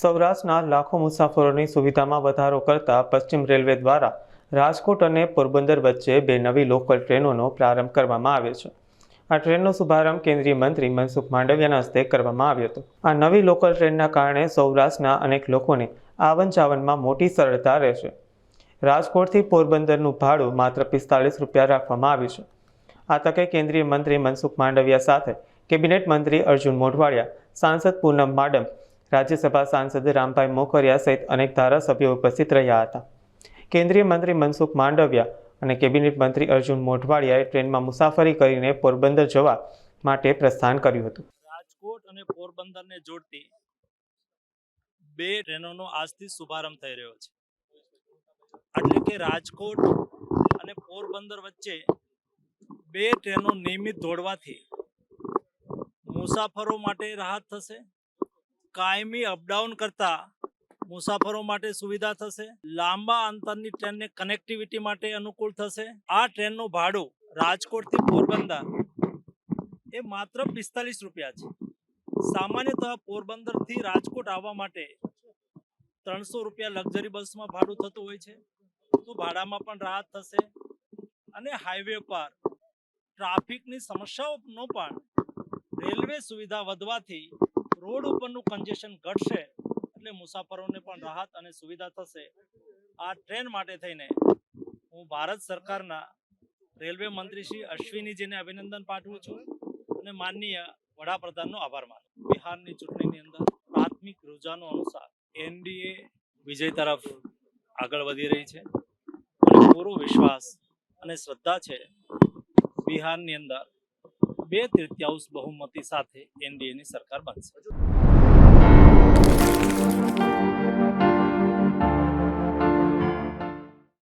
સૌરાષ્ટ્રના લાખો મુસાફરોની સુવિધામાં વધારો કરતા પશ્ચિમ રેલવે દ્વારા રાજકોટ અને પોરબંદર વચ્ચે બે નવી લોકલ ટ્રેનોનો પ્રારંભ કરવામાં આવ્યો છે. આ ટ્રેનનો શુભારંભ કેન્દ્રીય મંત્રી મનસુખ માંડવિયાના હસ્તે કરવામાં આવ્યો હતો. આ નવી લોકલ ટ્રેનના કારણે સૌરાષ્ટ્રના અનેક લોકોને આવન જાવનમાં મોટી સરળતા રહેશે. રાજકોટથી પોરબંદરનું ભાડું માત્ર પિસ્તાલીસ રૂપિયા રાખવામાં આવ્યું છે. આ તકે કેન્દ્રીય મંત્રી મનસુખ માંડવિયા સાથે કેબિનેટ મંત્રી અર્જુન મોઢવાડિયા, સાંસદ પૂનમ માડમ રાજ્યસભા સાંસદ રામભાઈ મોકરિયા સહિત અનેક ધારાસભ્યો ઉપસ્થિત રહ્યા હતા. કેન્દ્રીય મંત્રી મનસુખ માંડવિયા અને કેબિનેટ મંત્રી અર્જુન મોઢવાડિયાએ ટ્રેનમાં મુસાફરી કરીને પોરબંદર જવા માટે પ્રસ્થાન કર્યું હતું. રાજકોટ અને પોરબંદરને જોડતી બે ટ્રેનોનો આજથી શુભારંભ થઈ રહ્યો છે. એટલે કે રાજકોટ અને પોરબંદર વચ્ચે બે ટ્રેનો નિયમિત દોડવાથી મુસાફરો માટે રાહત થશે. કાયમી અપડાઉન કરતા મુસાફરો માટે સુવિધા થશે. લાંબા અંતરની ટ્રેનને કનેક્ટિવિટી માટે અનુકૂળ થશે. આ ટ્રેનનું ભાડું રાજકોટથી પોરબંદર એ માત્ર પિસ્તાલીસ રૂપિયા છે. સામાન્યતઃ પોરબંદરથી રાજકોટ આવવા માટે ત્રણસો રૂપિયા લક્ઝરી બસમાં ભાડું થતું હોય છે. તો ભાડામાં પણ રાહત થશે અને હાઈવે પર ટ્રાફિકની સમસ્યાઓનો પણ રેલવે સુવિધા વધવાથી રોડ ઉપરનું કન્જેશન ઘટશે એટલે મુસાફરોને પણ રાહત અને સુવિધા થશે. આ ટ્રેન માટે થઈને હું ભારત સરકારના રેલવે મંત્રી શ્રી અશ્વિનીજીને અભિનંદન પાઠવું છું અને માનનીય વડાપ્રધાનનો આભાર માનું બિહારની ચૂંટણીની અંદર પ્રાથમિક રૂઝાનો અનુસાર એનડીએ વિજય તરફ આગળ વધી રહી છે. અને પૂરો વિશ્વાસ અને શ્રદ્ધા છે બિહારની અંદર બે તૃતીયાંશ બહુમતી સાથે એનડીએની સરકાર બનશે.